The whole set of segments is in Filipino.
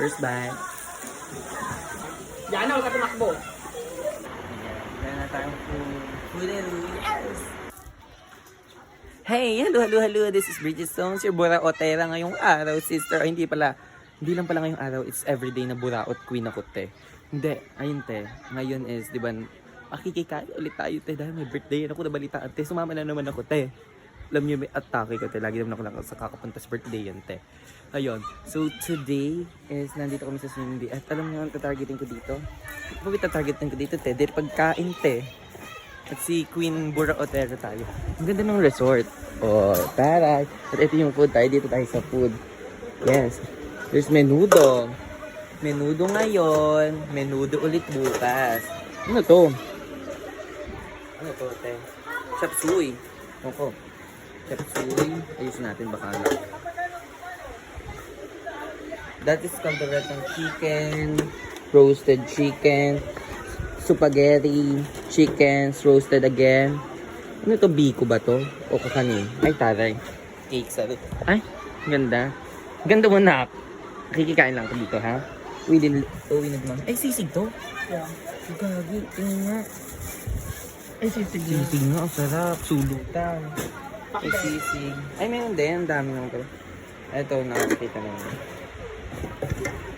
First bite. Yan na, huwag ka tumakbo. Meron na tayong food. Yes! Hey, hello, hello, hello. This is Bridget Stones, your Bura Otera ngayong araw, sister. Ay, hindi pala. Hindi lang pala ngayong araw. It's everyday na Buraot Queen ako, te. Hindi, ayun, te. Ngayon is, di ba, makikikain ulit tayo, te. Dahil may birthday ako nabalitaan, te. Sumama na naman ako, te. Alam niyo, may atake ko, te. Lagi naman ako lang sa kakapunta sa birthday yan, te. Ayun. So, today is, nandito kami sa swimming day. At alam niyo, ang tatargetin ko dito? Ito ba tatargetin ko dito, te? Dahil pagkain, te. At si Queen Bura Otero tayo. Ang ganda ng resort. Oh, taray. At ito yung food tayo. Dito tayo sa food. Yes. There's menudo. Menudo ngayon. Menudo ulit bukas. Ano to? Ano to, te? Opo. Chop suey. Ayusin natin baka lang. That is calderetang chicken, roasted chicken, spaghetti, chickens, roasted again. Ano to, biko ba to? O kakani? Ay, taray. Cake sa Ay, ganda. Ganda mo na. Kikikain lang ko dito, ha? Uy, din, uwi na naman. Ay, sisig to? Yeah. Gagi, tingin nga. Ay, sisig na. Sisig nga, ang sarap. Sulutan. Ay, sisig. Ay, meron din. Ang dami naman pala. Ito, nakakita na yun.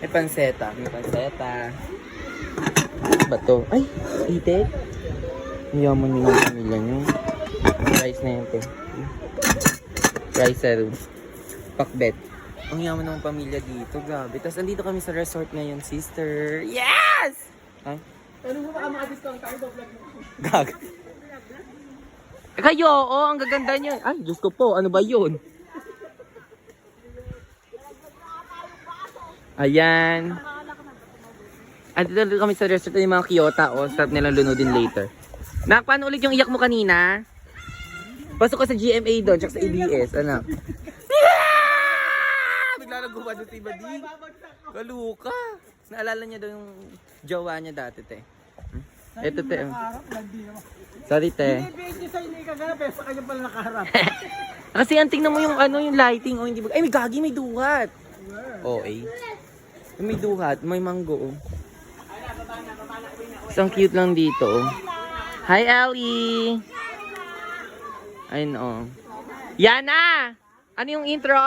May panseta. May panseta. Ano ba to? Ay, itik. Yaman nyo ng pamilya nyo. Rice na yun, te. Rice zero. Pakbet. Ang yaman ng pamilya dito, grabe. Tapos andito kami sa resort ngayon, sister. Yes! Ay, Ano mo baka maka-discount tayo ba vlog mo? Gag. Kayo, oo, ang gaganda niya. Ay, Diyos ko po, ano ba yun? Ayan. At dito kami sa restaurant ng mga Kyoto, oh. Sarap nilang lunodin later. Nak, paano ulit yung iyak mo kanina? Pasok ka sa GMA doon, tsaka sa ABS, ano? Bigla nagkuha doon si Ibadi. Kaluka. Naalala niya daw yung jowa niya dati, te. Ito, te. oh. Sorry, te. Hindi, sa hindi eh. Sa kanya pala nakaharap. Kasi ang tingnan mo yung ano, yung lighting. Oh, hindi ba? Ay, may gagi, may duhat. Oo, eh. May duhat, may mango. Oh. So, ang cute lang dito. Oh. Hi, Ellie! Ayun, oh. Yana! Ano yung intro?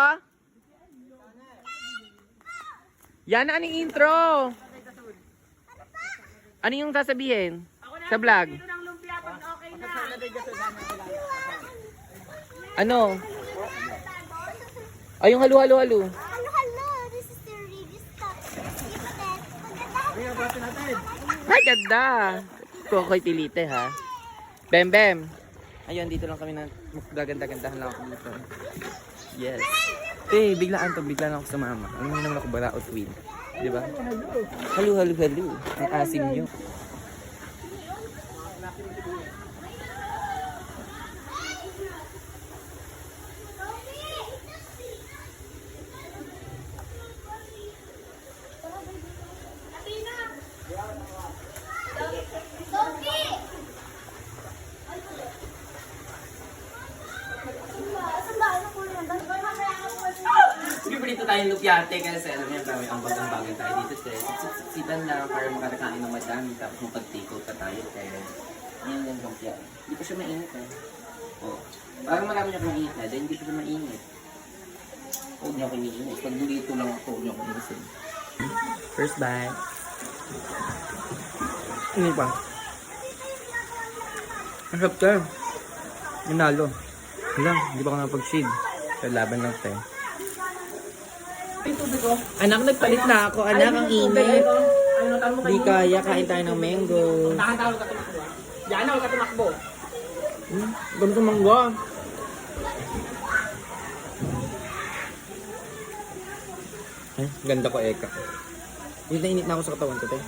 Yana, ano yung intro? Ano yung sasabihin? Sa vlog? Ano? Ay, yung halo, Ay, ganda! Kokoy pilite, ha? Bem, bem. Ayun, dito lang kami na gaganda-gandahan lang ako dito. Yes. Eh, biglaan to, bigla lang ako sa mama. Ano naman ako baraot queen. Di ba? Halo, halo, halo. Ang asim nyo. Sige, dito tayo lupyate kasi alam niya, parang ang bagang bagay tayo dito. Te. Sitan lang para makakain ng madami tapos makag-take out pa tayo. Kaya, yan yung lumpia. Hindi pa siya mainit eh. Oh. Parang marami niya kung init na, dahil hindi pa siya mainit. Huwag niya ako iniinit. Pag dito lang ako, huwag niya ako inisin. First bite. Ano pa? Ang sarap ka. Manalo. Wala, hindi pa ako nakapag-shade. Sa laban lang tayo. Anak, nagpalit na ako. Anak, ang init. Di kaya, kain tayo ng mango. Tahan-tahan ka tumakbo. ah. Yan huwag ka tumakbo. Hmm, ganito mangga. Ay, ganda ko, Eka. Yun na init na ako sa katawan ko, te.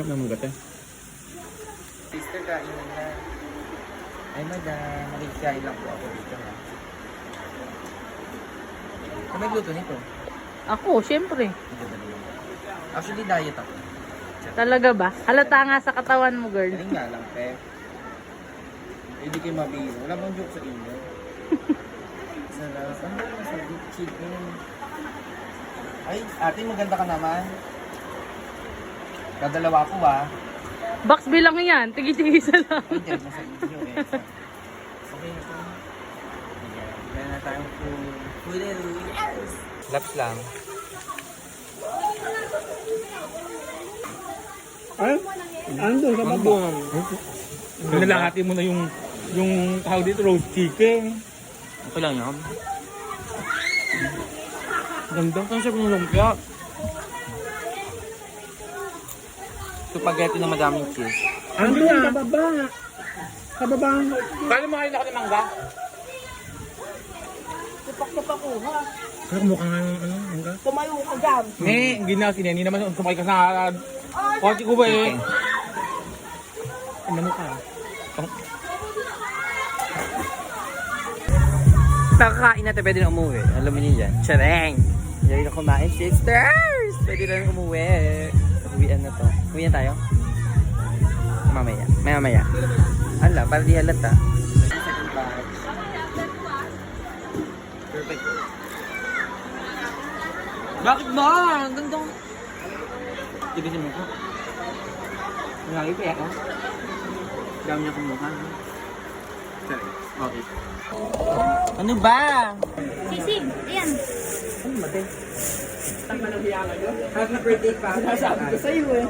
Sarap na mangga, te. Sister, kain na na. Ay, madam. Makikikain lang po ako dito, ha. Ano nagluto nito? Ako, syempre. Naman. Actually, diet ako. Talaga ba? Halata nga sa katawan mo, girl. Galing nga lang, pe. Hindi kayo mabiro. Wala bang joke sa inyo? Sarap. Ano ba sabi? Chicken. Ay, ate, maganda ka naman. Dadalawa ko ah. Box bilang yan. Tigi-tigisa lang. Ay, dyan mo sa video eh. Okay na po. Meron na tayong yes! Laps lang. Ay? Ando sa baba. Nilalahati mo na yung yung tawag dito, roast chicken. Okay lang yan. Ganda. Ang sarap ng lumpia. Spaghetti na madaming cheese. Ando na. Sa baba. Sa baba. Kala mo kayo ako ng mangga? Ano mukha nga yung ano, mangga? Tumayo ka dyan. Eh, hindi na sineni naman. Sumakay ka sa kotse ko ba eh. Ano mo ka? Nakakain na tayo, pwede na umuwi. Alam mo niyo yan. Chareng! Hindi na kumain, sisters! Pwede na umuwi. Uwian na to. Uwian tayo? Mamaya. Maya maya. Ala, para di halata. Perfect. Bakit ba? Ang gandang... Tigisin mo ko. Lagi pa ako. Dami niya. Chareng. Okay. Ano ba? Sisig, ayan. Happy birthday pa. Sabi ko sa'yo eh.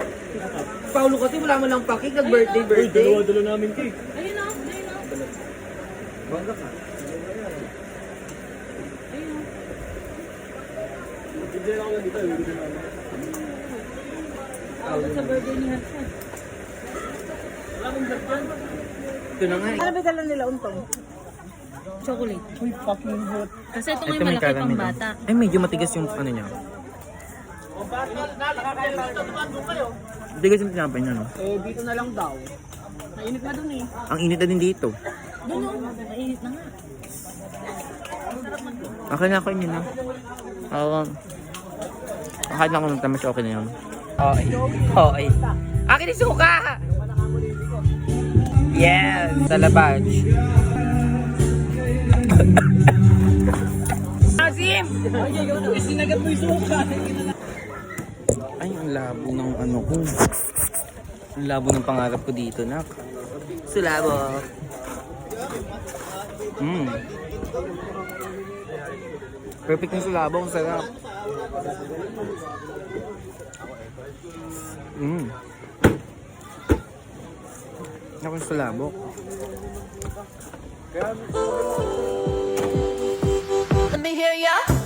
Paulo kasi wala mo lang paki nag-birthday, birthday. Dalo namin cake. Ayun o, ayun o. Bongga ka. Sa birthday ni Hansa. Ito na nga eh. Ano ba dala nila untong? Chocolate. Uy, fucking hot. Kasi ito may malaki pang bata. Ay, medyo matigas yung ano niya. Matigas yung tinapay niya, no? Eh, dito na lang daw. Mainit na dun eh. Ang init na din dito. Doon o, mainit na nga. Okay na ako yun na. Oo. Kahit ako ng tamas, okay na yun. Okay. Okay. Akin yung suka! Yes! Sa labaj. Asim! Sinagat mo yung suka. Ay, ang labo ng ano ko. Ang labo ng pangarap ko dito, nak. Sulabo. Mm. Perfect yung sulabo, ang sarap. Mm. Ako yung sulabo. Let me hear ya.